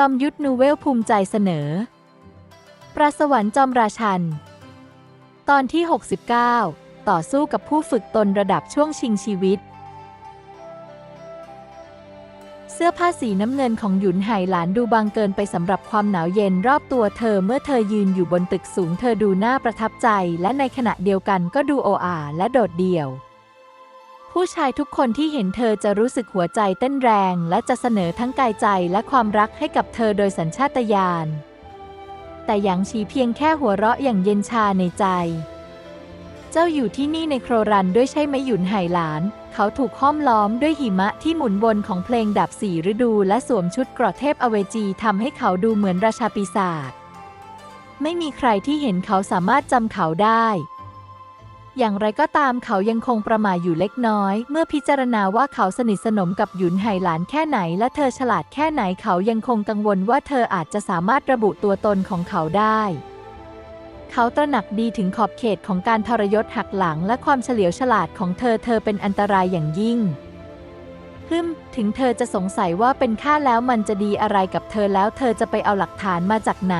จอมยุทธนูเวลภูมิใจเสนอ ปราสวรรค์จอมราชัน ตอนที่ 69 ต่อสู้กับผู้ฝึกตนระดับช่วงชิงชีวิต เสื้อผ้าสีน้ำเงินของหยุนไห่หลานดูบางเกินไปสำหรับความหนาวเย็นรอบตัวเธอเมื่อเธอยืนอยู่บนตึกสูงเธอดูน่าประทับใจ และในขณะเดียวกันก็ดูโออาและโดดเดี่ยว ผู้ชายทุกคนที่เห็นเธอจะรู้สึกหัวใจเต้นแรง และจะเสนอทั้งกายใจและความรักให้กับเธอโดยสัญชาตญาณ แต่หยางชีเพียงแค่หัวเราะอย่างเย็นชาในใจ เจ้าอยู่ที่นี่ในโครรันด้วยใช่ไหมหยุนไห่หลาน เขาถูกห้อมล้อมด้วยหิมะที่หมุนวนของเพลงดับสี่ฤดูและสวมชุดเกราะเทพอเวจีทำให้เขาดูเหมือนราชาปีศาจ ไม่มีใครที่เห็นเขาสามารถจำเขาได้ อย่างไรก็ตามเขายังคงประม่าอยู่เล็กน้อย เมื่อพิจารณาว่าเขาสนิทสนมกับหยุนไหหลานแค่ไหน และเธอฉลาดแค่ไหนเขายังคงกังวลว่าเธออาจจะสามารถระบุตัวตนของเขาได้ เขาตระหนักดีถึงขอบเขตของการทรยศหักหลังและความเฉลียวฉลาดของเธอเธอเป็นอันตรายอย่างยิ่งฮึมถึงเธอจะสงสัยว่าเป็นข้าแล้วมันจะดีอะไรกับเธอแล้วเธอจะไปเอาหลักฐานมาจากไหน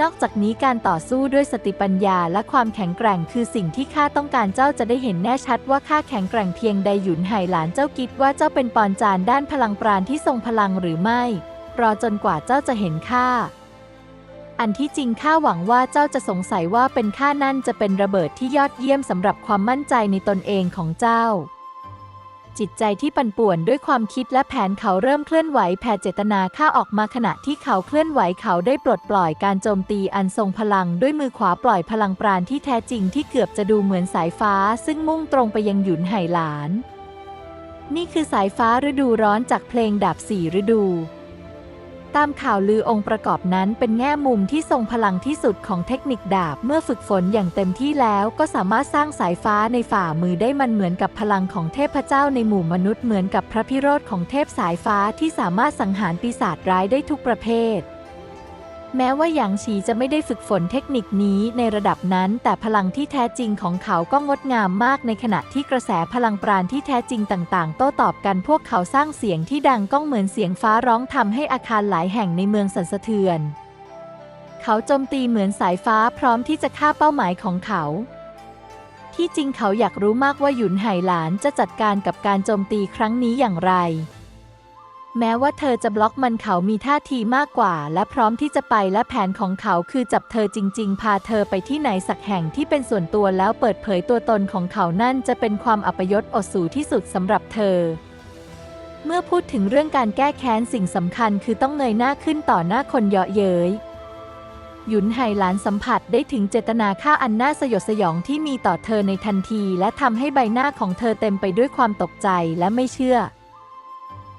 นอกจากนี้การต่อสู้ด้วยสติปัญญาและความแข็งแกร่งคือสิ่งที่ข้าต้องการเจ้าจะได้เห็นแน่ชัดว่าข้าแข็งแกร่งเพียงใดหยุนไห่หลานเจ้าคิดว่าเจ้าเป็นปอนจานด้านพลังปราณที่ทรงพลังหรือไม่ รอจนกว่าเจ้าจะเห็นข้าอันที่จริงข้าหวังว่าเจ้าจะสงสัยว่าเป็นข้านั่นจะเป็นระเบิดที่ยอดเยี่ยมสำหรับความมั่นใจในตนเองของเจ้า จิตใจที่ปั่นป่วนด้วยความคิดและแผนเขาเริ่มเคลื่อนไหวแผ่เจตนาข้าออกมาขณะที่เขาเคลื่อนไหวเขาได้ปลดปล่อยการโจมตีอันทรงพลังด้วยมือขวาปล่อยพลังปราณที่แท้จริงที่เกือบจะดูเหมือนสายฟ้า ซึ่งมุ่งตรงไปยังหยุนไห่หลาน นี่คือสายฟ้าฤดูร้อนจากเพลงดาบสี่ฤดู ตามข่าวลือองค์ประกอบนั้นเป็นแง่มุมที่ทรงพลังที่สุดของเทคนิคดาบ เมื่อฝึกฝนอย่างเต็มที่แล้วก็สามารถสร้างสายฟ้าในฝ่ามือได้มันเหมือนกับพลังของเทพเจ้าในหมู่มนุษย์เหมือนกับพระพิโรธของเทพสายฟ้าที่สามารถสังหารปีศาจร้ายได้ทุกประเภท แม้ว่าหยางฉีจะไม่ได้ฝึกฝนเทคนิคนี้ในระดับนั้น แต่พลังที่แท้จริงของเขาก็งดงามมากในขณะที่กระแสพลังปราณที่แท้จริงต่างๆ โต้ตอบกันพวกเขาสร้างเสียงที่ดังก้องเหมือนเสียงฟ้าร้องทำให้อาคารหลายแห่งในเมืองสั่นสะเทือน เขาโจมตีเหมือนสายฟ้าพร้อมที่จะฆ่าเป้าหมายของเขา ที่จริงเขาอยากรู้มากว่าหยุนไห่หลานจะจัดการกับการโจมตีครั้งนี้อย่างไร แม้ว่าเธอจะบล็อกมันเขามีท่าทีมากกว่า และพร้อมที่จะไปและแผนของเขาคือจับเธอจริง ๆ พาเธอไปที่ไหนสักแห่งที่เป็นส่วนตัวแล้วเปิดเผยตัวตนของเขานั่นจะเป็นความอัปยศอดสูที่สุดสำหรับเธอ เมื่อพูดถึงเรื่องการแก้แค้นสิ่งสำคัญคือต้องเงยหน้าขึ้นต่อหน้าคนเยาะเย้ยหยุนไห่หลานสัมผัสได้ถึงเจตนาฆ่าอันน่าสยดสยองที่มีต่อเธอในทันที และทำให้ใบหน้าของเธอเต็มไปด้วยความตกใจและไม่เชื่อ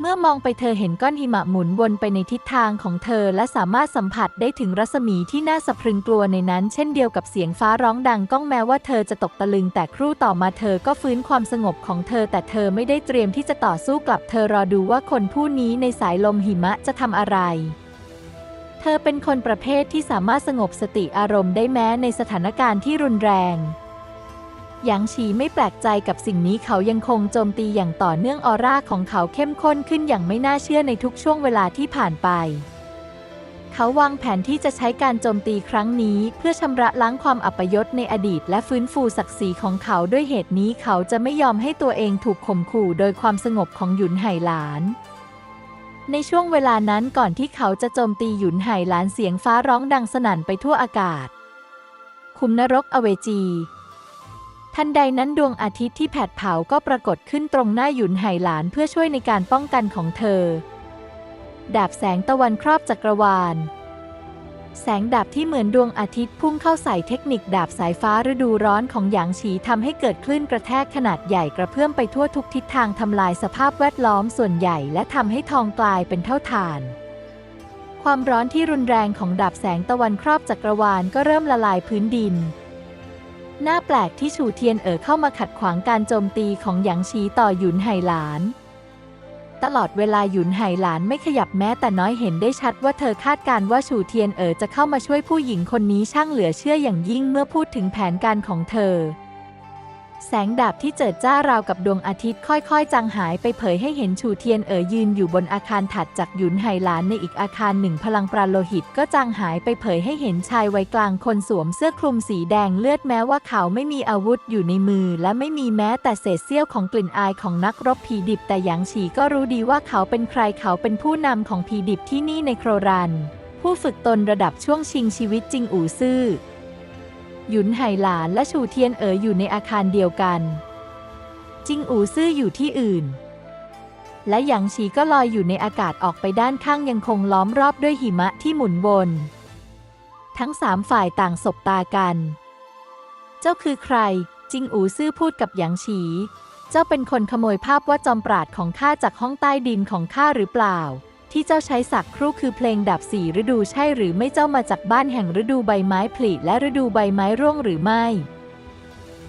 เมื่อมองไปเธอเห็นก้อนหิมะหมุนวนไปในทิศทางของเธอ และสามารถสัมผัสได้ถึงรัศมีที่น่าสะพรึงกลัวในนั้น เช่นเดียวกับเสียงฟ้าร้องดังก้องแม้ว่าเธอจะตกตะลึงแต่ครู่ต่อมาเธอก็ฟื้นความสงบของเธอ แต่เธอไม่ได้เตรียมที่จะต่อสู้กลับเธอรอดูว่าคนผู้นี้ในสายลมหิมะจะทำอะไรเธอเป็นคนประเภทที่สามารถสงบสติอารมณ์ได้แม้ในสถานการณ์ที่รุนแรง หยางฉีไม่แปลกใจกับสิ่งนี้เขายังคงโจมตีอย่างต่อเนื่องออร่าของเขาเข้มข้นขึ้นอย่างไม่น่าเชื่อในทุกช่วงเวลาที่ผ่านไป เขาวางแผนที่จะใช้การโจมตีครั้งนี้ เพื่อชำระล้างความอัปยศในอดีต และฟื้นฟูศักดิ์ศรีของเขาด้วยเหตุนี้เขาจะไม่ยอมให้ตัวเองถูกข่มขู่โดยความสงบของหยุนไห่หลานในช่วงเวลานั้นก่อนที่เขาจะโจมตีหยุนไห่หลานเสียงฟ้าร้องดังสนั่นไปทั่วอากาศ คุมนรกอเวจี ทันใดนั้นดวงอาทิตย์ที่แผดเผาก็ปรากฏขึ้นตรงหน้าหยุนไหหลานเพื่อช่วยในการป้องกันของเธอ ดาบแสงตะวันครอบจักรวาล แสงดาบที่เหมือนดวงอาทิตย์พุ่งเข้าใส่เทคนิคดาบสายฟ้าฤดูร้อนของหยางฉีทำให้เกิดคลื่นกระแทกขนาดใหญ่กระเพื่อมไปทั่วทุกทิศทางทำลายสภาพแวดล้อมส่วนใหญ่และทำให้ทองกลายเป็นเท่าฐานความร้อนที่รุนแรงของดาบแสงตะวันครอบจักรวาลก็เริ่มละลายพื้นดิน หน้าแปลกที่ชูเทียนเอ๋อเข้ามาขัดขวางการโจมตีของหยางชีต่อหยุนไหหลาน ตลอดเวลาหยุนไหหลานไม่ขยับแม้แต่น้อยเห็นได้ชัดว่าเธอคาดการณ์ว่าชูเทียนเอ๋อจะเข้ามาช่วยผู้หญิงคนนี้ช่างเหลือเชื่ออย่างยิ่งเมื่อพูดถึงแผนการของเธอ แสงดาบที่เจิดจ้าราวกับดวงอาทิตย์ค่อยๆ จางหายไปเผยให้เห็นชูเทียนเอ๋อยืนอยู่บนอาคารถัดจากหยุนไหหลานในอีกอาคารหนึ่งพลังปราโลหิตก็จางหายไปเผยให้เห็นชายวัยกลางคนสวมเสื้อคลุมสีแดงเลือดแม้ว่าเขาไม่มีอาวุธอยู่ในมือ และไม่มีแม้แต่เศษเสี้ยวของกลิ่นอายของนักรบผีดิบแต่หยางฉีก็รู้ดีว่าเขาเป็นใครเขาเป็นผู้นำของผีดิบที่นี่ในโครรัน ผู้ฝึกตนระดับช่วงชิงชีวิตจริงอู่ซื่อ หยุนไหหลานและชูเทียนเอ๋ออยู่ในอาคารเดียวกัน จิงอูซื่ออยู่ที่อื่น และหยางฉีก็ลอยอยู่ในอากาศออกไปด้านข้างยังคงล้อมรอบด้วยหิมะที่หมุนวนทั้งสามฝ่ายต่างสบตากัน เจ้าคือใคร จิงอูซื่อพูดกับหยางฉีเจ้าเป็นคนขโมยภาพว่าจอมปราดของข้าจากห้องใต้ดินของข้าหรือเปล่า ที่เจ้าใช้สักครู่คือเพลงดับสี่ฤดูใช่หรือไม่เจ้ามาจากบ้านแห่งฤดูใบไม้ผลิและฤดูใบไม้ร่วงหรือไม่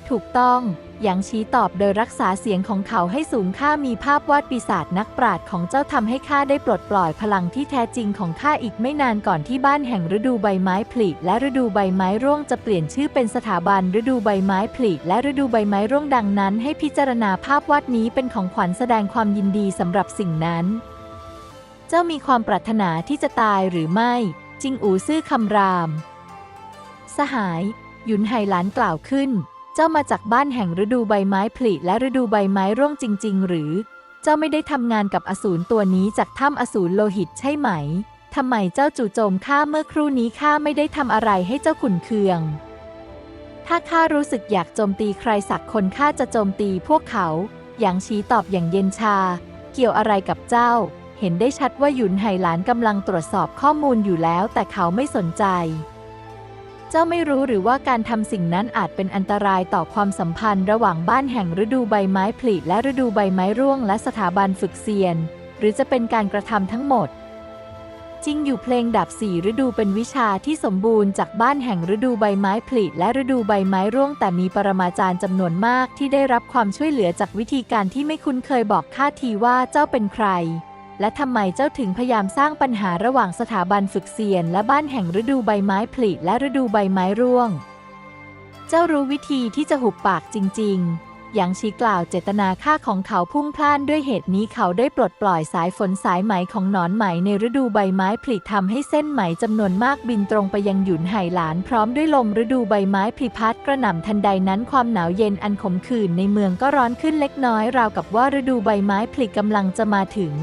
ถูกต้องหยางชี้ตอบโดยรักษาเสียงของเขาให้สูงข้ามีภาพวาดปีศาจนักปราดของเจ้าทำให้ข้าได้ปลดปล่อยพลังที่แท้จริงของข้าอีกไม่นานก่อนที่บ้านแห่งฤดูใบไม้ผลิและฤดูใบไม้ร่วงจะเปลี่ยนชื่อเป็นสถาบันฤดูใบไม้ผลิและฤดูใบไม้ร่วงดังนั้น ให้พิจารณาภาพวาดนี้เป็นของขวัญแสดงความยินดีสำหรับสิ่งนั้น เจ้ามีความปรารถนาที่จะตายหรือไม่ จิงอูซื่อคำราม สหาย หยุนไหหลานกล่าวขึ้น เจ้ามาจากบ้านแห่งฤดูใบไม้ผลิและฤดูใบไม้ร่วงจริง ๆ หรือ เจ้าไม่ได้ทำงานกับอสูรตัวนี้จากถ้ำอสูรโลหิตใช่ไหมทำไมเจ้าจู่โจมข้าเมื่อครู่นี้ข้าไม่ได้ทำอะไรให้เจ้าขุนเคือง ถ้าข้ารู้สึกอยากโจมตีใครสักคนข้าจะโจมตีพวกเขาหยางชี้ตอบอย่างเย็นชา เกี่ยวอะไรกับเจ้า เห็นได้ชัดว่าหยุนไหหลานกำลังตรวจสอบข้อมูลอยู่แล้ว แต่เขาไม่สนใจ เจ้าไม่รู้หรือว่าการทำสิ่งนั้นอาจเป็นอันตรายต่อความสัมพันธ์ระหว่างบ้านแห่งฤดูใบไม้ผลิและฤดูใบไม้ร่วง และสถาบันฝึกเซียน หรือจะเป็นการกระทำทั้งหมด จริงอยู่เพลงดับสี่ฤดูเป็นวิชาที่สมบูรณ์จากบ้านแห่งฤดูใบไม้ผลิและฤดูใบไม้ร่วง แต่มีปรมาจารย์จำนวนมากที่ได้รับความช่วยเหลือจากวิธีการที่ไม่คุ้นเคยบอกข้าทีว่าเจ้าเป็นใคร และทำไมเจ้าถึงพยายามสร้างปัญหาระหว่างสถาบันฝึกเซียน และบ้านแห่งฤดูใบไม้ผลิและฤดูใบไม้ร่วง เจ้ารู้วิธีที่จะหุบปากจริง ๆ อย่างชี้กล่าวเจตนาฆ่าของเขาพุ่งพล่านด้วยเหตุนี้เขาได้ปลดปล่อยสายฝนสายไหมของหนอนไหมในฤดูใบไม้ผลิทำให้เส้นไหมจำนวนมากบินตรงไปยังหยุนไหหลานพร้อมด้วยลมฤดูใบไม้ผลิพัดกระหน่ำทันใดนั้นความหนาวเย็นอันขมขื่นในเมืองก็ร้อนขึ้นเล็กน้อยราวกับว่าฤดูใบไม้ผลิกำลังจะมาถึง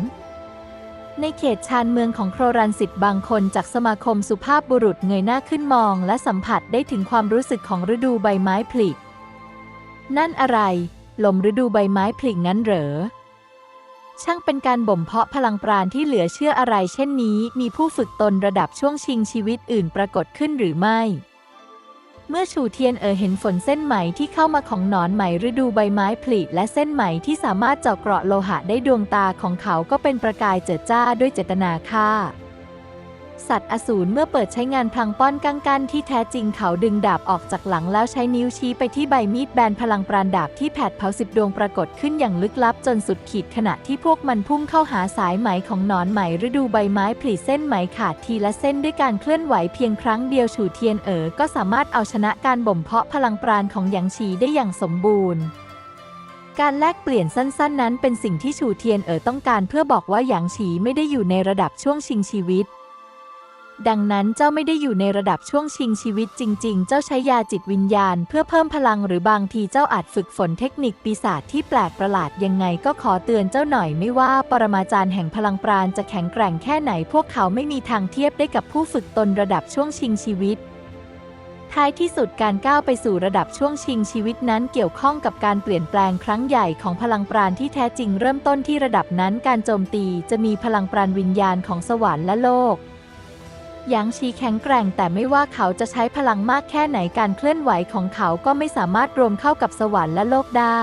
ในเขตชานเมืองของโครรันสิทธิ์บางคนจากสมาคมสุภาพบุรุษเงยหน้าขึ้นมอง และสัมผัสได้ถึงความรู้สึกของฤดูใบไม้ผลินั่นอะไร ลมฤดูใบไม้ผลิงั้นเหรอ ช่างเป็นการบ่มเพาะพลังปราณที่เหลือเชื่ออะไรเช่นนี้ มีผู้ฝึกตนระดับช่วงชิงชีวิตอื่นปรากฏขึ้นหรือไม่ เมื่อชูเทียนเอ๋อเห็นฝนเส้นไหมที่เข้ามาของหนอนไหมฤดูใบไม้ผลิและเส้นไหมที่สามารถเจาะเกราะโลหะได้ดวงตาของเขาก็เป็นประกายเจิดจ้าด้วยเจตนาฆ่า สัตว์อสูรเมื่อเปิดใช้งานพลังป้อนกังกันที่แท้จริงเขาดึงดาบออกจากหลังแล้วใช้นิ้วชี้ไปที่ใบมีดแบนพลังปราณดาบที่แผดเผาสิบดวงปรากฏขึ้นอย่างลึกลับจนสุดขีดขณะที่พวกมันพุ่งเข้าหาสายไหมของหนอนไหมฤดูใบไม้ผลิเส้นไหมขาดทีละเส้นด้วยการเคลื่อนไหวเพียงครั้งเดียวฉูเทียนเอ๋อก็สามารถเอาชนะการบ่มเพาะพลังปราณของหยางฉีได้อย่างสมบูรณ์การแลกเปลี่ยนสั้น ๆ นั้นเป็นสิ่งที่ฉูเทียนเอ๋อต้องการเพื่อบอกว่าหยางฉีไม่ได้อยู่ในระดับช่วงชิงชีวิต ดังนั้นเจ้าไม่ได้อยู่ในระดับช่วงชิงชีวิตจริง ๆ เจ้าใช้ยาจิตวิญญาณ เพื่อเพิ่มพลังหรือบางทีเจ้าอาจฝึกฝนเทคนิคปีศาจที่แปลกประหลาดยังไงก็ขอเตือนเจ้าหน่อยไม่ว่าปรมาจารย์แห่งพลังปราณจะแข็งแกร่งแค่ไหนพวกเขาไม่มีทางเทียบได้กับผู้ฝึกตนระดับช่วงชิงชีวิตท้ายที่สุดการก้าวไปสู่ระดับช่วงชิงชีวิตนั้นเกี่ยวข้องกับการเปลี่ยนแปลงครั้งใหญ่ของพลังปราณที่แท้จริงเริ่มต้นที่ระดับนั้นการโจมตีจะมีพลังปราณวิญญาณของสวรรค์และโลก หยางชีแข็งแกร่งแต่ไม่ว่าเขาจะใช้พลังมากแค่ไหนการเคลื่อนไหวของเขาก็ไม่สามารถรวมเข้ากับสวรรค์และโลกได้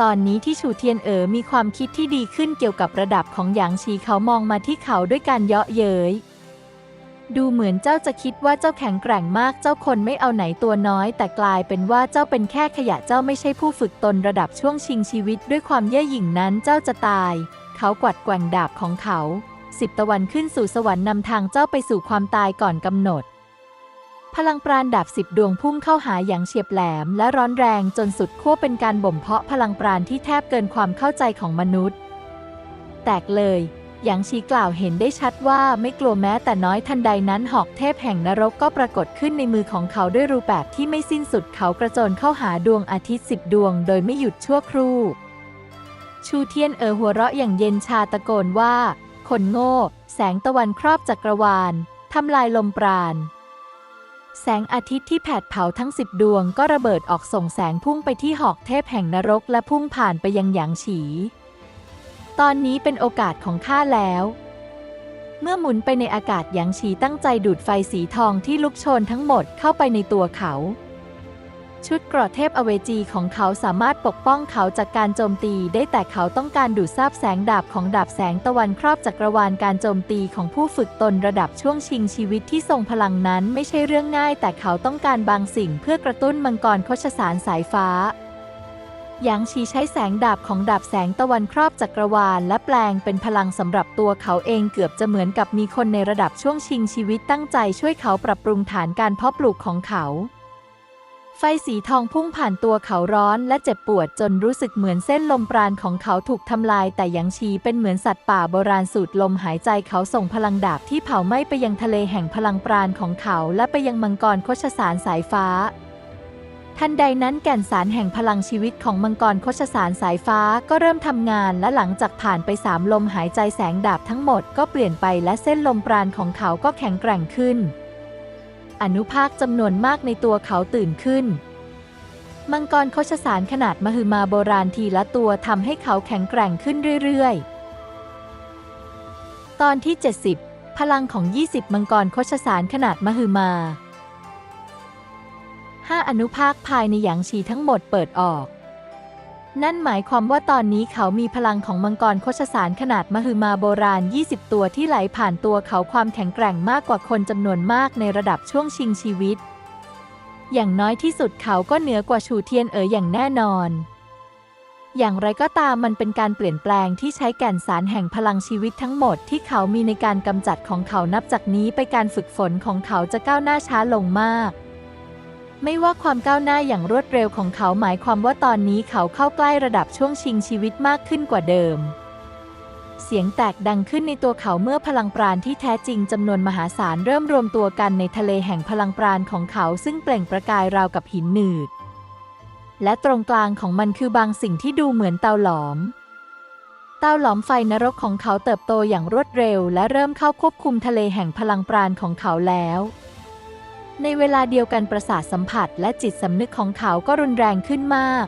ตอนนี้ที่ชูเทียนเอ๋อมีความคิดที่ดีขึ้นเกี่ยวกับระดับของหยางชีเขามองมาที่เขาด้วยการเยาะเย้ยดูเหมือนเจ้าจะคิดว่าเจ้าแข็งแกร่งมากเจ้าคนไม่เอาไหนตัวน้อย แต่กลายเป็นว่าเจ้าเป็นแค่ขยะเจ้าไม่ใช่ผู้ฝึกตนระดับช่วงชิงชีวิต ด้วยความเย่อหยิ่งนั้นเจ้าจะตาย เขากวัดแกว่งดาบของเขา สิบตะวันขึ้นสู่สวรรค์นำทางเจ้าไปสู่ความตายก่อนกำหนด พลังปราณดาบสิบดวงพุ่งเข้าหาอย่างเฉียบแหลม และร้อนแรงจนสุดขั้วเป็นการบ่มเพาะพลังปราณที่แทบเกินความเข้าใจของมนุษย์ แตกเลยหยางชีกล่าวเห็นได้ชัดว่าไม่กลัวแม้แต่น้อยทันใดนั้นหอกเทพแห่งนรกก็ปรากฏขึ้นในมือของเขาด้วยรูปแบบที่ไม่สิ้นสุดเขากระโจนเข้าหาดวงอาทิตย์สิบดวงโดยไม่หยุดชั่วครู่ ชูเทียนเอ๋อหัวเราะอย่างเย็นชาตะโกนว่า คนโง่ แสงตะวันครอบจักรวาลทำลายลมปราณ แสงอาทิตย์ที่แผดเผาทั้งสิบดวงก็ระเบิดออกส่งแสงพุ่งไปที่หอกเทพแห่งนรกและพุ่งผ่านไปยังหยางฉี ตอนนี้เป็นโอกาสของข้าแล้ว เมื่อหมุนไปในอากาศหยางฉีตั้งใจดูดไฟสีทองที่ลุกโชนทั้งหมดเข้าไปในตัวเขา ชุดเกราะเทพอเวจีของเขาสามารถปกป้องเขาจากการโจมตีได้แต่เขาต้องการดูดซาบแสงดาบของดาบแสงตะวันครอบจักรวาลการโจมตีของผู้ฝึกตนระดับช่วงชิงชีวิตที่ทรงพลังนั้นไม่ใช่เรื่องง่าย แต่เขาต้องการบางสิ่งเพื่อกระตุ้นมังกรโคชสารสายฟ้าหยางชีใช้แสงดาบของดาบแสงตะวันครอบจักรวาล และแปลงเป็นพลังสำหรับตัวเขาเองเกือบจะเหมือนกับมีคนในระดับช่วงชิงชีวิตตั้งใจช่วยเขาปรับปรุงฐานการเพาะปลูกของเขา ไฟสีทองพุ่งผ่านตัวเขาร้อนและเจ็บปวดจนรู้สึกเหมือนเส้นลมปราณของเขาถูกทำลายแต่ยางชีเป็นเหมือนสัตว์ป่าโบราณสูดลมหายใจเขาส่งพลังดาบที่เผาไหม้ไปยังทะเลแห่งพลังปราณของเขาและไปยังมังกรโคชสารสายฟ้า ทันใดนั้นแก่นสารแห่งพลังชีวิตของมังกรโคชสารสายฟ้าก็เริ่มทำงานและหลังจากผ่านไปสามลมหายใจแสงดาบทั้งหมดก็เปลี่ยนไปและเส้นลมปราณของเขาก็แข็งแกร่งขึ้น อนุภาคจำนวนมากในตัวเขาตื่นขึ้น มังกรโคชสารขนาดมหึมาโบราณทีละตัวทำให้เขาแข็งแกร่งขึ้นเรื่อยๆ ตอนที่ 70 พลังของ 20 มังกรโคชสารขนาดมหึมาห้าอนุภาคภายในหยางชีทั้งหมดเปิดออก นั่นหมายความว่าตอนนี้เขามีพลังของมังกรโคชสารขนาดมหึมาโบราณ 20 ตัวที่ไหลผ่านตัวเขาความแข็งแกร่งมากกว่าคนจำนวนมากในระดับช่วงชิงชีวิต อย่างน้อยที่สุดเขาก็เหนือกว่าชูเทียนเอ๋ออย่างแน่นอน อย่างไรก็ตามมันเป็นการเปลี่ยนแปลงที่ใช้แก่นสารแห่งพลังชีวิตทั้งหมดที่เขามีในการกำจัดของเขานับจากนี้ไปการฝึกฝนของเขาจะก้าวหน้าช้าลงมาก ไม่ว่าความก้าวหน้าอย่างรวดเร็วของเขาหมายความว่าตอนนี้เขาเข้าใกล้ระดับช่วงชิงชีวิตมากขึ้นกว่าเดิม เสียงแตกดังขึ้นในตัวเขาเมื่อพลังปราณที่แท้จริงจำนวนมหาศาลเริ่มรวมตัวกันในทะเลแห่งพลังปราณของเขาซึ่งเปล่งประกายราวกับหินหนืด และตรงกลางของมันคือบางสิ่งที่ดูเหมือนเตาหลอมเตาหลอมไฟนรกของเขาเติบโตอย่างรวดเร็ว และเริ่มเข้าควบคุมทะเลแห่งพลังปราณของเขาแล้ว ในเวลาเดียวกันประสาทสัมผัสและจิตสำนึกของเขาก็รุนแรงขึ้นมาก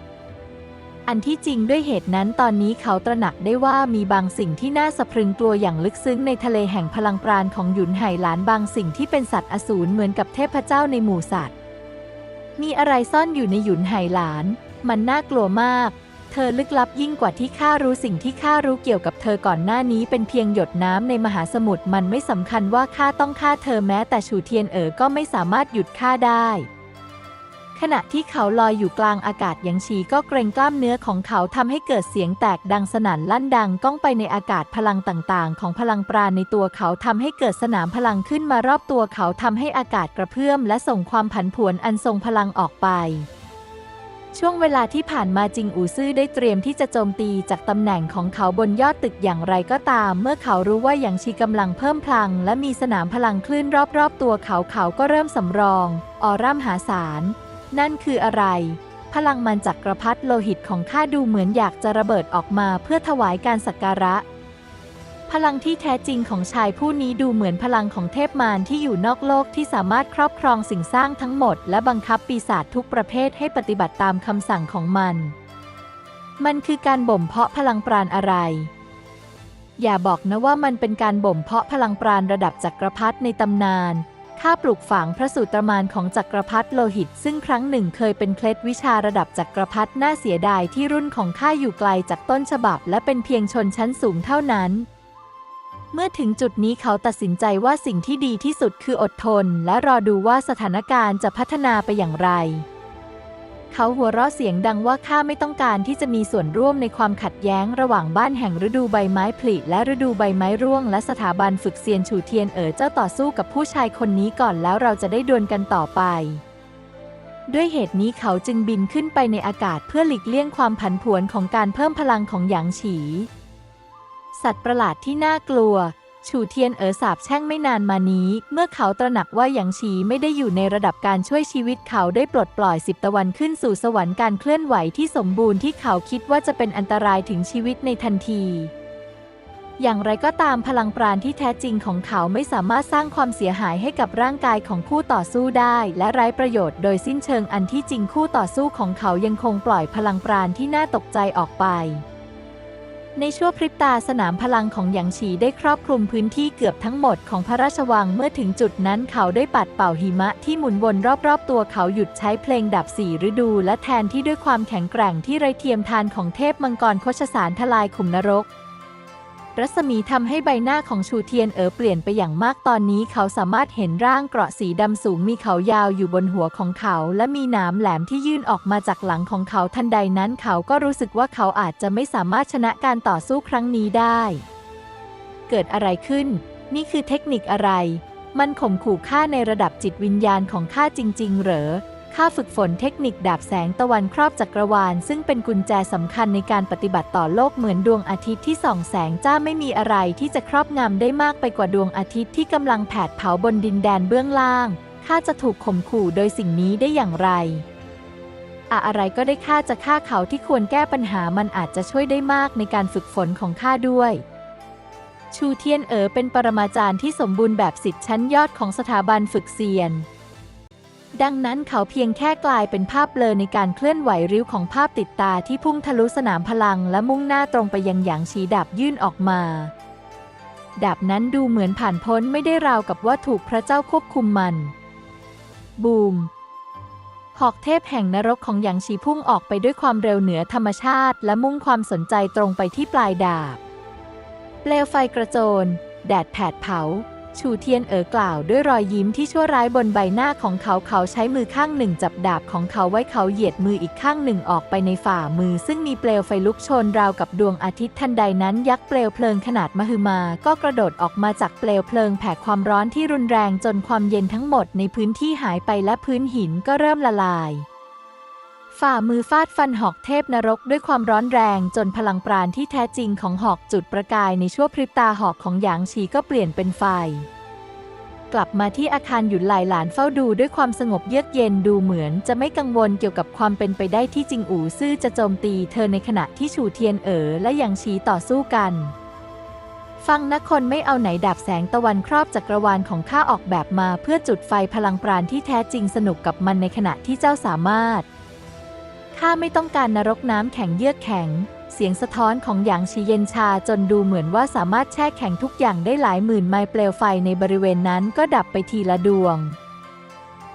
อันที่จริงด้วยเหตุนั้นตอนนี้เขาตระหนักได้ว่ามีบางสิ่งที่น่าสะพรึงกลัวอย่างลึกซึ้งในทะเลแห่งพลังปราณของหยุนไหหลานบางสิ่งที่เป็นสัตว์อสูรเหมือนกับเทพเจ้าในหมู่สัตว์ มีอะไรซ่อนอยู่ในหยุนไหหลาน มันน่ากลัวมาก เธอลึกลับยิ่งกว่าที่ข้ารู้สิ่งที่ข้ารู้เกี่ยวกับเธอก่อนหน้านี้เป็นเพียงหยดน้ำในมหาสมุทรมันไม่สำคัญว่าข้าต้องฆ่าเธอแม้แต่ฉูเทียนเอ๋อก็ไม่สามารถหยุดข้าได้ ขณะที่เขาลอยอยู่กลางอากาศยังชีก็เกรงกล้ามเนื้อของเขาทำให้เกิดเสียงแตกดังสนั่นลั่นดังก้องไปในอากาศพลังต่างๆ ของพลังปราณในตัวเขาทำให้เกิดสนามพลังขึ้นมารอบตัวเขาทำให้อากาศกระเพื่อมและส่งความผันผวนอันทรงพลังออกไป ช่วงเวลาที่ผ่านมาจิงอูซื่อได้เตรียมที่จะโจมตีจากตำแหน่งของเขาบนยอดตึกอย่างไรก็ตาม เมื่อเขารู้ว่าหยางชีกำลังเพิ่มพลัง และมีสนามพลังคลื่นรอบๆ ตัวเขาเขาก็เริ่มสำรอง ออร่ามหาศาล นั่นคืออะไร พลังมันจักกรพรรดิโลหิตของข้าดูเหมือนอยากจะระเบิดออกมาเพื่อถวายการสักการะ พลังที่แท้จริงของชายผู้นี้ดูเหมือนพลังของเทพมารที่อยู่นอกโลกที่สามารถครอบครองสิ่งสร้างทั้งหมด และบังคับปีศาจทุกประเภทให้ปฏิบัติตามคำสั่งของมัน มันคือการบ่มเพาะพลังปราณอะไร อย่าบอกนะว่ามันเป็นการบ่มเพาะพลังปราณระดับจักรพรรดิในตำนานข้าปลูกฝังพระสูตรมานของจักรพรรดิโลหิต ซึ่งครั้งหนึ่งเคยเป็นเคล็ดวิชาระดับจักรพรรดิน่าเสียดายที่รุ่นของข้าอยู่ไกลจากต้นฉบับ และเป็นเพียงชนชั้นสูงเท่านั้น เมื่อถึงจุดนี้เขาตัดสินใจว่าสิ่งที่ดีที่สุดคืออดทน และรอดูว่าสถานการณ์จะพัฒนาไปอย่างไร เขาหัวเราะเสียงดังว่าข้าไม่ต้องการที่จะมีส่วนร่วมในความขัดแย้งระหว่างบ้านแห่งฤดูใบไม้ผลิและฤดูใบไม้ร่วง และสถาบันฝึกเซียนฉูเทียนเอ๋อเจ้าต่อสู้กับผู้ชายคนนี้ก่อนแล้วเราจะได้ดวลกันต่อไปด้วยเหตุนี้เขาจึงบินขึ้นไปในอากาศเพื่อหลีกเลี่ยงความผันผวนของการเพิ่มพลังของหยางฉี สัตว์ประหลาดที่น่ากลัวฉูเทียนเอ๋อสาบแช่งไม่นานมานี้ เมื่อเขาตระหนักว่าหยางฉีไม่ได้อยู่ในระดับการช่วยชีวิตเขาได้ปลดปล่อยสิบตะวันขึ้นสู่สวรรค์การเคลื่อนไหวที่สมบูรณ์ที่เขาคิดว่าจะเป็นอันตรายถึงชีวิตในทันทีอย่างไรก็ตามพลังปราณที่แท้จริงของเขาไม่สามารถสร้างความเสียหายให้กับร่างกายของคู่ต่อสู้ได้ และไร้ประโยชน์โดยสิ้นเชิงอันที่จริงคู่ต่อสู้ของเขายังคงปล่อยพลังปราณที่น่าตกใจออกไป ในชั่วพริบตาสนามพลังของหยางฉีได้ครอบคลุมพื้นที่เกือบทั้งหมดของพระราชวังเมื่อถึงจุดนั้นเขาได้ปัดเป่าหิมะที่หมุนวนรอบๆ ตัวเขาหยุดใช้เพลงดับสี่ฤดู และแทนที่ด้วยความแข็งแกร่งที่ไรเทียมทานของเทพมังกรโคชสารทลายขุมนรก รัศมีทำให้ใบหน้าของชูเทียนเอ๋อเปลี่ยนไปอย่างมากตอนนี้เขาสามารถเห็นร่างเกราะสีดำสูงมีเขายาวอยู่บนหัวของเขา และมีหนามแหลมที่ยื่นออกมาจากหลังของเขาทันใดนั้นเขาก็รู้สึกว่าเขาอาจจะไม่สามารถชนะการต่อสู้ครั้งนี้ได้ เกิดอะไรขึ้น นี่คือเทคนิคอะไร มันข่มขู่ข้าในระดับจิตวิญญาณของข้าจริง ๆ เหรอ ข้าฝึกฝนเทคนิคดาบแสงตะวันครอบจักรวาล ซึ่งเป็นกุญแจสำคัญในการปฏิบัติต่อโลกเหมือนดวงอาทิตย์ที่ส่องแสงจ้าไม่มีอะไรที่จะครอบงำได้มากไปกว่าดวงอาทิตย์ที่กำลังแผดเผาบนดินแดนเบื้องล่างข้าจะถูกข่มขู่โดยสิ่งนี้ได้อย่างไรอะอะไรก็ได้ข้าจะฆ่าเขาที่ควรแก้ปัญหามันอาจจะช่วยได้มากในการฝึกฝนของข้าด้วย ชูเทียนเอ๋อเป็นปรมาจารย์ที่สมบูรณ์แบบสิทธิ์ชั้นยอดของสถาบันฝึกเซียน ดังนั้นเขาเพียงแค่กลายเป็นภาพเบลอในการเคลื่อนไหวริ้วของภาพติดตาที่พุ่งทะลุสนามพลังและมุ่งหน้าตรงไปยังหยางชีดาบยื่นออกมา ดาบนั้นดูเหมือนผ่านพ้นไม่ได้ราวกับว่าถูกพระเจ้าควบคุมมัน บูมหอกเทพแห่งนรกของหยางชีพุ่งออกไปด้วยความเร็วเหนือธรรมชาติ และมุ่งความสนใจตรงไปที่ปลายดาบ เปลวไฟกระโจน แดดแผดเผา ชูเทียนเอ๋อกล่าวด้วยรอยยิ้มที่ชั่วร้ายบนใบหน้าของเขาเขาใช้มือข้างหนึ่งจับดาบของเขาไว้เขาเหยียดมืออีกข้างหนึ่งออกไปในฝ่ามือ ซึ่งมีเปลวไฟลุกโชนราวกับดวงอาทิตย์ทันใดนั้นยักษ์เปลวเพลิงขนาดมหึมา ก็กระโดดออกมาจากเปลวเพลิงแผ่ความร้อนที่รุนแรงจนความเย็นทั้งหมดในพื้นที่หายไปและพื้นหินก็เริ่มละลาย ฝ่ามือฟาดฟันหอกเทพนรกด้วยความร้อนแรงจนพลังปราณที่แท้จริงของหอกจุดประกายในชั่วพริบตาหอกของหยางฉีก็เปลี่ยนเป็นไฟ กลับมาที่อาคารหยุนหลายหลานเฝ้าดูด้วยความสงบเยือกเย็นดูเหมือนจะไม่กังวลเกี่ยวกับความเป็นไปได้ที่จิงอู่ซื่อจะโจมตีเธอในขณะที่ฉูเทียนเอ๋อและหยางฉีต่อสู้กันฟังนะคนไม่เอาไหนดาบแสงตะวันครอบจักรวาลของข้าออกแบบมาเพื่อจุดไฟพลังปราณที่แท้จริงสนุกกับมันในขณะที่เจ้าสามารถ ข้าไม่ต้องการนรกน้ำแข็งเยือกแข็ง เสียงสะท้อนของหยางชีเย็นชาจนดูเหมือนว่าสามารถแช่แข็งทุกอย่างได้หลายหมื่นไมล์เปลวไฟในบริเวณนั้นก็ดับไปทีละดวง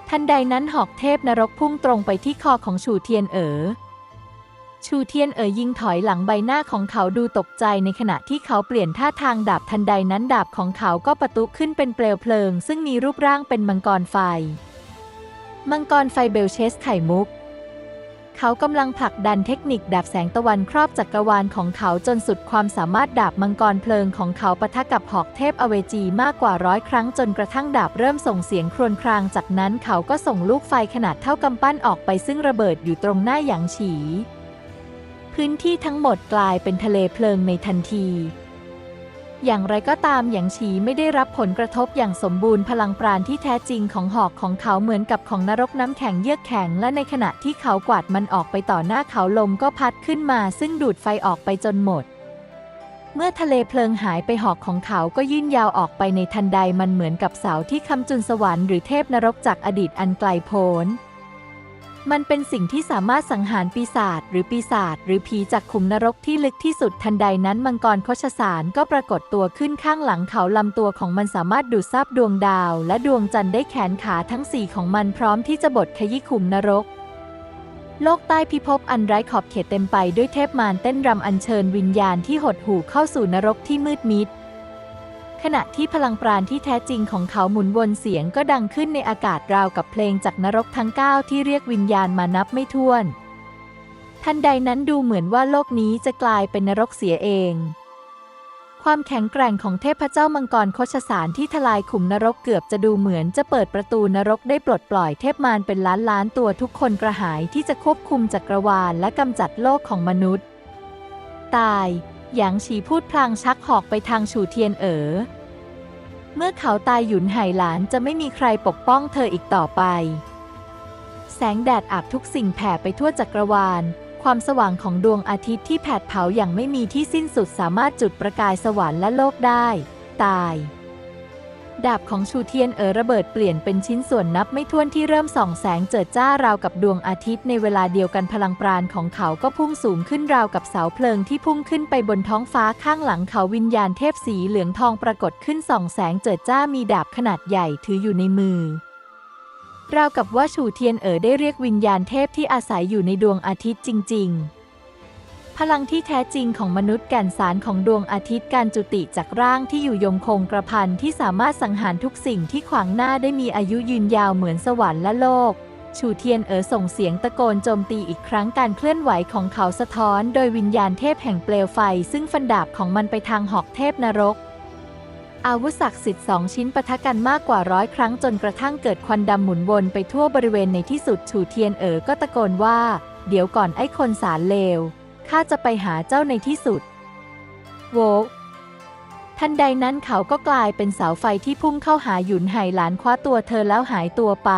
ทันใดนั้นหอกเทพนรกพุ่งตรงไปที่คอของชูเทียนเอ๋อชูเทียนเอ๋อยิงถอยหลังใบหน้าของเขาดูตกใจในขณะที่เขาเปลี่ยนท่าทางดาบทันใดนั้นดาบของเขาก็ประตุขึ้นเป็นเปลวเพลิง ซึ่งมีรูปร่างเป็นมังกรไฟ มังกรไฟเบลเชสไข่มุก เขากำลังผลักดันเทคนิคดาบแสงตะวันครอบจักรวาลของเขาจนสุดความสามารถดาบมังกรเพลิงของเขาปะทะกับหอกเทพอเวจีมากกว่าร้อยครั้งจนกระทั่งดาบเริ่มส่งเสียงครวญคราง จากนั้นเขาก็ส่งลูกไฟขนาดเท่ากำปั้นออกไปซึ่งระเบิดอยู่ตรงหน้าหยางฉี พื้นที่ทั้งหมดกลายเป็นทะเลเพลิงในทันที อย่างไรก็ตามหยางฉีไม่ได้รับผลกระทบอย่างสมบูรณ์พลังปราณที่แท้จริงของหอกของเขาเหมือนกับของนรกน้ำแข็งเยือกแข็ง และในขณะที่เขากวาดมันออกไปต่อหน้าเขาลมก็พัดขึ้นมา ซึ่งดูดไฟออกไปจนหมด เมื่อทะเลเพลิงหายไปหอกของเขาก็ยื่นยาวออกไปในทันใดมันเหมือนกับเสาที่คำจุนสวรรค์หรือเทพนรกจากอดีตอันไกลโพ้น มันเป็นสิ่งที่สามารถสังหารปีศาจหรือปีศาจหรือผีจากขุมนรกที่ลึกที่สุดทันใดนั้นมังกรโคชสารก็ปรากฏตัวขึ้นข้างหลังเขาลำตัวของมันสามารถดูดซับดวงดาว และดวงจันทร์ได้แขนขาทั้งสี่ของมันพร้อมที่จะบดขยี้ขุมนรก โลกใต้พิภพอันไร้ขอบเขตเต็มไปด้วยเทพมารเต้นรำอัญเชิญวิญญาณที่หดหู่เข้าสู่นรกที่มืดมิด ขณะที่พลังปราณที่แท้จริงของเขาหมุนวนเสียงก็ดังขึ้นในอากาศราวกับเพลงจากนรกทั้งเก้าที่เรียกวิญญาณมานับไม่ถ้วน ทันใดนั้นดูเหมือนว่าโลกนี้จะกลายเป็นนรกเสียเอง ความแข็งแกร่งของเทพเจ้ามังกรโคชสารที่ทลายขุมนรกเกือบจะดูเหมือนจะเปิดประตูนรกได้ปลดปล่อยเทพมารเป็นล้านล้านตัวทุกคนกระหายที่จะควบคุมจักรวาลและกำจัดโลกของมนุษย์ ตาย หยางฉีพูดพลางชักหอกไปทางฉูเทียนเอ๋อ เมื่อเขาตายหยุนไห่หลานจะไม่มีใครปกป้องเธออีกต่อไป แสงแดดอาบทุกสิ่งแผ่ไปทั่วจักรวาล ความสว่างของดวงอาทิตย์ที่แผดเผาอย่างไม่มีที่สิ้นสุดสามารถจุดประกายสวรรค์และโลกได้ ตาย ดาบของชูเทียนเอ๋อระเบิดเปลี่ยนเป็นชิ้นส่วนนับไม่ถ้วนที่เริ่มส่องแสงเจิดจ้าราวกับดวงอาทิตย์ในเวลาเดียวกันพลังปราณของเขาก็พุ่งสูงขึ้นราวกับเสาเพลิงที่พุ่งขึ้นไปบนท้องฟ้าข้างหลังเขาวิญญาณเทพสีเหลืองทองปรากฏขึ้นส่องแสงเจิดจ้ามีดาบขนาดใหญ่ถืออยู่ในมือราวกับว่าฉูเทียนเอ๋อได้เรียกวิญญาณเทพที่อาศัยอยู่ในดวงอาทิตย์จริง ๆ พลังที่แท้จริงของมนุษย์แก่นสารของดวงอาทิตย์การจุติจากร่างที่อยู่ยงคงกระพันที่สามารถสังหารทุกสิ่งที่ขวางหน้าได้มีอายุยืนยาวเหมือนสวรรค์และโลก ชูเทียนเอ๋อส่งเสียงตะโกนโจมตีอีกครั้งการเคลื่อนไหวของเขาสะท้อน โดยวิญญาณเทพแห่งเปลวไฟ ซึ่งฟันดาบของมันไปทางหอกเทพนรกอาวุธศักดิ์สิทธิ์สองชิ้นปะทะกันมากกว่าร้อยครั้งจนกระทั่งเกิดควันดำหมุนวนไปทั่วบริเวณในที่สุดฉูเทียนเอ๋อก็ตะโกนว่า เดี๋ยวก่อนไอ้คนสารเลว ข้าจะไปหาเจ้าในที่สุด โวทันใดนั้นเขาก็กลายเป็นเสาไฟที่พุ่งเข้าหาหยุนไห่หลานคว้าตัวเธอแล้วหายตัวไป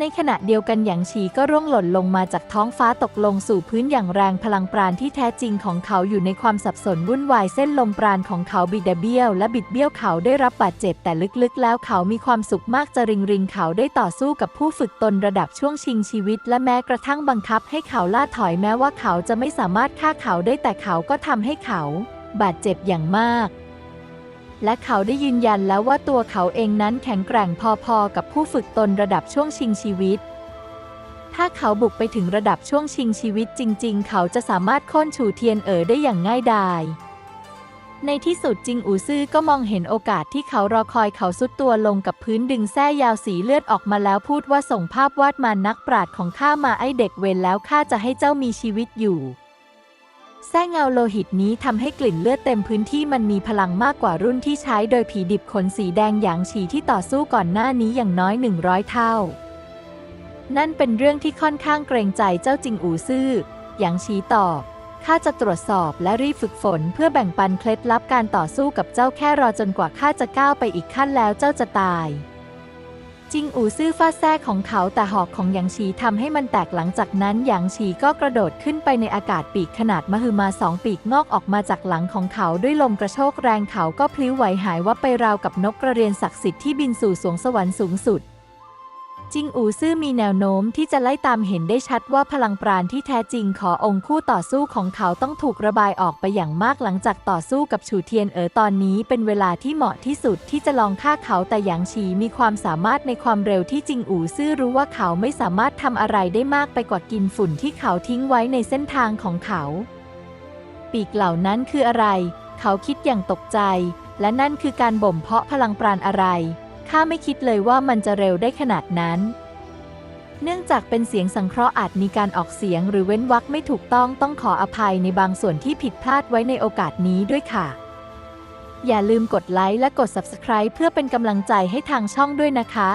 ในขณะเดียวกันหยางฉีก็ร่วงหล่นลงมาจากท้องฟ้าตกลงสู่พื้นอย่างแรงพลังปราณที่แท้จริงของเขาอยู่ในความสับสนวุ่นวายเส้นลมปราณของเขาบิดเบี้ยวและบิดเบี้ยวเขาได้รับบาดเจ็บแต่ลึกๆ แล้วเขามีความสุขมากจะริงริงเขาได้ต่อสู้กับผู้ฝึกตนระดับช่วงชิงชีวิต และแม้กระทั่งบังคับให้เขาล่าถอยแม้ว่าเขาจะไม่สามารถฆ่าเขาได้แต่เขาก็ทำให้เขา บาดเจ็บอย่างมาก และเขาได้ยืนยันแล้วว่าตัวเขาเองนั้นแข็งแกร่งพอๆ กับผู้ฝึกตนระดับช่วงชิงชีวิต ถ้าเขาบุกไปถึงระดับช่วงชิงชีวิตจริง ๆ เขาจะสามารถค่นฉูเทียนเอ๋อได้อย่างง่ายดายในที่สุดจิงอูซื่อก็มองเห็นโอกาสที่เขารอคอยเขาสุดตัวลงกับพื้นดึงแส้ยาวสีเลือดออกมาแล้วพูดว่าส่งภาพวาดมานักปราดของข้ามาไอเด็กเวรแล้วข้าจะให้เจ้ามีชีวิตอยู่ แส้เงาโลหิตนี้ทำให้กลิ่นเลือดเต็มพื้นที่มันมีพลังมากกว่ารุ่นที่ใช้โดยผีดิบขนสีแดงหยางฉีที่ต่อสู้ก่อนหน้านี้อย่างน้อย 100 เท่า นั่นเป็นเรื่องที่ค่อนข้างเกรงใจเจ้าจิงอูซื่อหยางฉีตอบข้าจะตรวจสอบและรีบฝึกฝนเพื่อแบ่งปันเคล็ดลับการต่อสู้กับเจ้าแค่รอจนกว่าข้าจะก้าวไปอีกขั้นแล้วเจ้าจะตาย จิงอูซื่อฟาดแท้ของเขาแต่หอกของหยางฉีทำให้มันแตกหลังจากนั้นหยางฉีก็กระโดดขึ้นไปในอากาศปีกขนาดมหึมาสองปีกงอกออกมาจากหลังของเขาด้วยลมกระโชกแรงเขาก็พลิ้วไหวหายวับไปราวกับนกกระเรียนศักดิ์สิทธิ์ที่บินสู่สวงสวรรค์สูงสุด จิงอูซื่อมีแนวโน้มที่จะไล่ตามเห็นได้ชัดว่าพลังปราณที่แท้จริงขอองค์คู่ต่อสู้ของเขาต้องถูกระบายออกไปอย่างมากหลังจากต่อสู้กับฉูเทียนเอ๋อตอนนี้เป็นเวลาที่เหมาะที่สุดที่จะลองฆ่าเขาแต่หยางฉีมีความสามารถในความเร็วที่จิงอูซื่อรู้ว่าเขาไม่สามารถทำอะไรได้มากไปกว่ากินฝุ่นที่เขาทิ้งไว้ในเส้นทางของเขา ปีกเหล่านั้นคืออะไร เขาคิดอย่างตกใจ และนั่นคือการบ่มเพาะพลังปราณอะไร ข้าไม่คิดเลยว่ามันจะเร็วได้ขนาดนั้น เนื่องจากเป็นเสียงสังเคราะห์อาจมีการออกเสียงหรือเว้นวรรคไม่ถูกต้องต้องขออภัยในบางส่วนที่ผิดพลาดไว้ในโอกาสนี้ด้วยค่ะ อย่าลืมกดไลค์และกด Subscribe เพื่อเป็นกำลังใจให้ทางช่องด้วยนะคะ